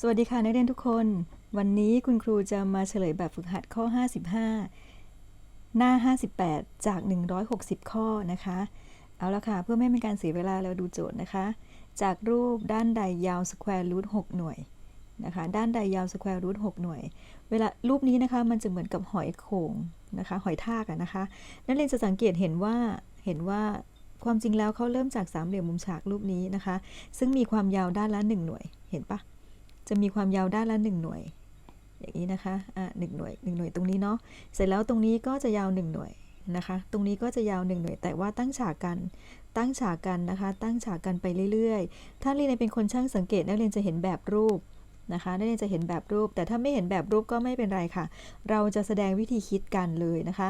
สวัสดีค่ะนักเรียนทุกคน วันนี้คุณครูจะมาเฉลยแบบฝึกหัดข้อ 55 หน้า 58 จาก 160 ข้อนะคะ เอาละค่ะ เพื่อไม่เป็นการเสียเวลาเราดูโจทย์นะคะ จากรูปด้านใดยาวสแควร์รูท6หน่วยนะคะ ด้านใดยาวสแควร์รูท6หน่วย เวลารูปนี้นะคะมันจะเหมือนกับหอยโข่งนะคะ หอยทากะนะคะ นักเรียนจะสังเกตเห็นว่าเห็นว่าความจริงแล้วเขาเริ่มจากสามเหลี่ยมมุมฉากรูปนี้นะคะ ซึ่งมีความยาวด้านละ1หน่วย เห็นปะ จะมีความยาวด้านละ 1 หน่วย อย่างนี้นะคะ อะหนึ่งหน่วย1หน่วยตรงนี้เนาะ เสร็จแล้วตรงนี้ก็จะยาว 1 หน่วยนะคะ ตรงนี้ก็จะยาว 1 หน่วย แต่ว่าตั้งฉากกัน ตั้งฉากกันนะคะ ตั้งฉากกันไปเรื่อยๆ ถ้านเรียนเป็นคนช่างสังเกตนักเรียนจะเห็นแบบรูปนะคะนักเรียนจะเห็นแบบรูป แต่ถ้าไม่เห็นแบบรูปก็ไม่เป็นไรค่ะ เราจะแสดงวิธีคิดกันเลยนะคะ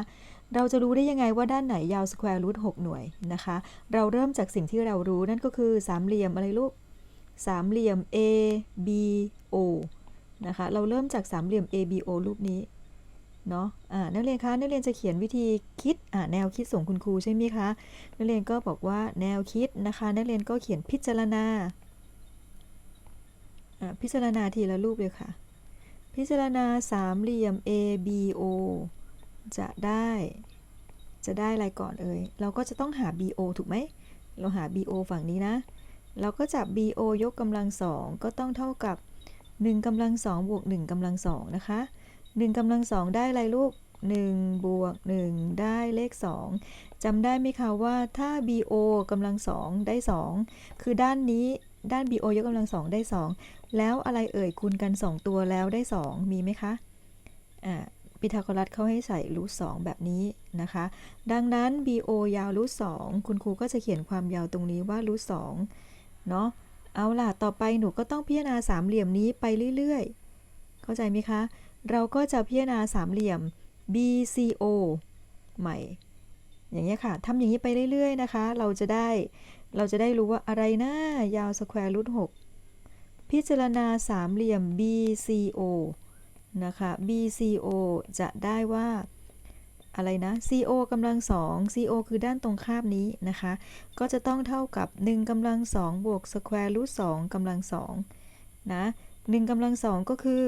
เราจะรู้ได้ยังไงว่าด้านไหนยาวสแควร์รูท6หน่วยนะคะ เราเริ่มจากสิ่งที่เรารู้นั่นก็คือสามเหลี่ยมอะไรลูก สามเหลี่ยม A B O นะคะ เราเริ่มจากสามเหลี่ยม A B O รูปนี้เนาะนักเรียนคะนักเรียนจะเขียนวิธีคิดแนวคิดส่งคุณครูใช่ไหมคะ นักเรียนก็บอกว่าแนวคิดนะคะ นักเรียนก็เขียนพิจารณาอ่าพิจารณาทีละรูปเลยค่ะ พิจารณาสามเหลี่ยม A B O จะได้จะได้อะไรก่อนเอ่ย เราก็จะต้องหา B O ถูกไหม เราหา B O ฝั่งนี้นะ เราก็จับ BO ยกกำลังสองก็ต้องเท่ากับ 1กำลังสองบวก1กำลังสองนะคะ1กำลังสองได้อะไรลูก1บวก1ได้เลข 2จำได้ไหมคะว่าถ้า BO กำลังสองได้ 2 คือด้านนี้ด้าน BO ยกกำลังสองได้ 2 แล้วอะไรเอ่ยคูณกัน 2 ตัวแล้วได้ 2 มีไหมคะอ่าพีทาโกรัสเขาให้ใส่รูทสองแบบนี้นะคะ ดังนั้น BO ยาวรูทสองคุณครูก็จะเขียนความยาวตรงนี้ว่ารูทสอง เนาะเอาล่ะ ต่อไปหนูก็ต้องพิจารณาสามเหลี่ยมนี้ไปเรื่อยๆ เข้าใจไหมคะ เราก็จะพิจารณาสามเหลี่ยม BCO ใหม่ อย่างเงี้ค่ะทำอย่างนี้ไปเรื่อยๆนะคะ เราจะได้ เราจะได้รู้ว่าอะไรนะยาวสแควร์รูท6พิจารณาสามเหลี่ยม BCO นะคะ BCO จะได้ว่า อะไรนะ CO กำลังสอง CO คือด้านตรงข้ามนี้นะคะ ก็จะต้องเท่ากับ 1กำลังสองบวกสแควร์รูทสองกำลังสองนะ1กำลังสองก็คือ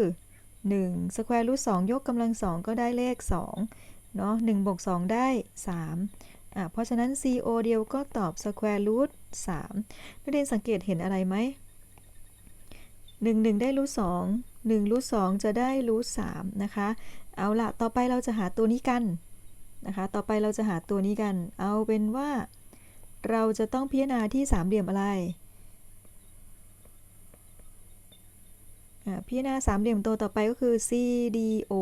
1สแควร์รูทสองยกกำลังสองก็ได้เลข2เนาะ1บวก2ได้3อะเพราะฉะนั้น CO เดียวก็ตอบสแควร์รูท3นักเรียนสังเกตเห็นอะไรไหม1 1ได้รูท2 1รูท2จะได้รูท3นะคะ เอาละต่อไปเราจะหาตัวนี้กัน นะคะ ต่อไปเราจะหาตัวนี้กัน เอาเป็นว่า เราจะต้องพิจารณาที่สามเหลี่ยมอะไรพิจารณาสามเหลี่ยมตัวต่อไปก็คือ CDO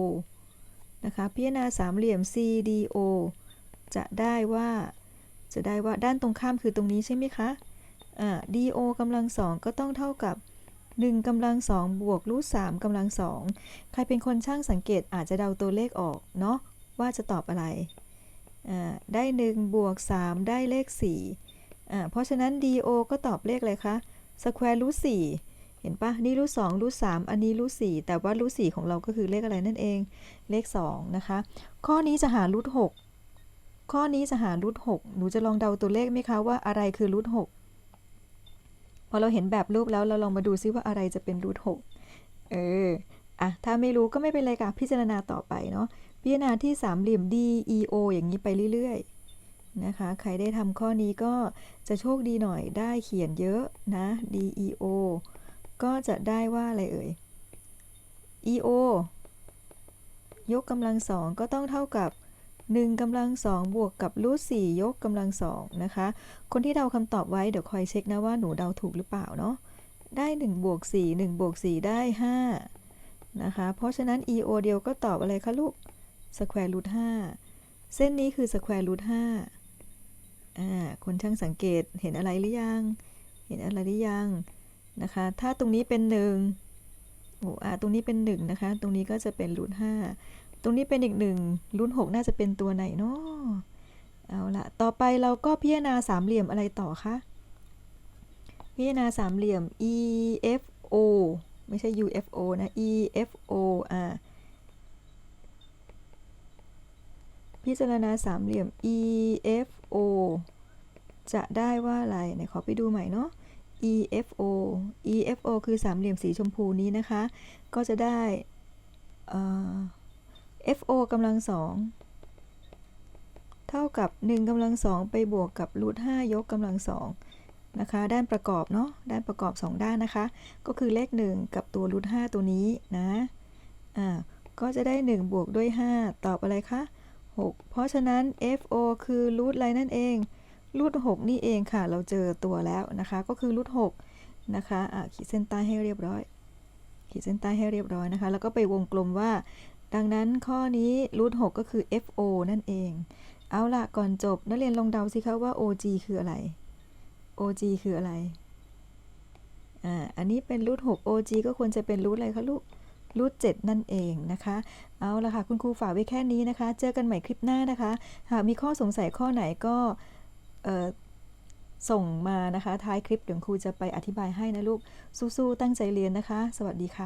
นะคะ พิจารณาสามเหลี่ยม CDO จะได้ว่า จะได้ว่าด้านตรงข้ามคือตรงนี้ใช่ไหมคะ อ่า DO กำลังสองก็ต้องเท่ากับ1กำลังสองบวกรูท3กำลังสองใครเป็นคนช่างสังเกตอาจจะเดาตัวเลขออกเนาะ ว่าจะตอบอะไร ได้1บวก3 ได้เลข4อ่เพราะฉะนั้น DO ก็ตอบเลขอะไรคะสแควร์รูท4เห็นปะนี่รูท2รูท3อันนี้รูท4แต่ว่ารูท4ของเราก็คือเลขอะไรนั่นเอง เลข2นะคะ ข้อนี้จะหารูท6ข้อนี้จะหารูท6หนูจะลองเดาตัวเลขไหมคะว่าอะไรคือรูท6พอเราเห็นแบบรูปแล้วเราลองมาดูซิว่าอะไรจะเป็นรูท6เอออะถ้าไม่รู้ก็ไม่เป็นไรค่ะพิจารณาต่อไปเนาะ พิจารณาที่สามเหลี่ยม DEO อย่างนี้ไปเรื่อยๆนะคะ ใครได้ทำข้อนี้ก็จะโชคดีหน่อยได้เขียนเยอะนะ DEO ก็จะได้ว่าอะไรเอ่ย EO ยกกำลังสองก็ต้องเท่ากับ 1กำลังสองบวกกับรูทสี่ยกกำลังสองนะคะ คนที่เดาคำตอบไว้เดี๋ยวคอยเช็คนะว่าหนูเดาถูกหรือเปล่าเนาะได้1บวก4 1บวก4ได้5นะคะ เพราะฉะนั้น EO เดียวก็ตอบอะไรคะลูก สแควร์รูท5เส้นนี้คือสแควร์รูท5อ่าคนช่างสังเกตเห็นอะไรหรือยัง เห็นอะไรหรือยังนะคะ ถ้าตรงนี้เป็น1โอ้อาตรงนี้เป็น1นะคะ ตรงนี้ก็จะเป็นรูท5ตรงนี้เป็นอีกหนึ่งรุ่น6น่าจะเป็นตัวไหนเนาะเอาละต่อไปเราก็พิจารณาสามเหลี่ยมอะไรต่อคะ พิจารณาสามเหลี่ยม EFO ไม่ใช่ UFO นะ EFO อ่า พิจารณาสามเหลี่ยม EFO จะได้ว่าอะไรไหนขอไปดูใหม่เนาะ EFO EFO คือสามเหลี่ยมสีชมพูนี้นะคะ ก็จะได้ FO กำลังสองเท่ากับ1กำลังสองไปบวกกับรูท5ยกกำลังสองนะคะด้านประกอบเนาะด้านประกอบ 2 ด้านนะคะ ก็คือเลข 1 กับตัวรูท5ตัวนี้นะอ่าก็จะได้ 1 บวกด้วย 5 ตอบอะไรคะ 6 เพราะฉะนั้น FO คือรูทอะไรนั่นเองรูท6นี่เองค่ะ เราเจอตัวแล้วนะคะ ก็คือรูท6นะคะะขีดเส้นใต้ให้เรียบร้อย ขีดเส้นใต้ให้เรียบร้อยนะคะ แล้วก็ไปวงกลมว่า ดังนั้นข้อนี้รูท6ก็คือ FO นั่นเอง เอาละก่อนจบนักเรียนลองเดาสิคะว่า OG คืออะไร OG คืออะไร อ่า อันนี้เป็นรูท6 OG ก็ควรจะเป็นรูทอะไรคะลูก รูท7นั่นเองนะคะ เอาละค่ะ คุณครูฝากไว้แค่นี้นะคะ เจอกันใหม่คลิปหน้านะคะ หากมีข้อสงสัยข้อไหนก็ส่งมานะคะ ท้ายคลิปเดี๋ยวครูจะไปอธิบายให้นะลูก สู้ๆ ตั้งใจเรียนนะคะ สวัสดีค่ะ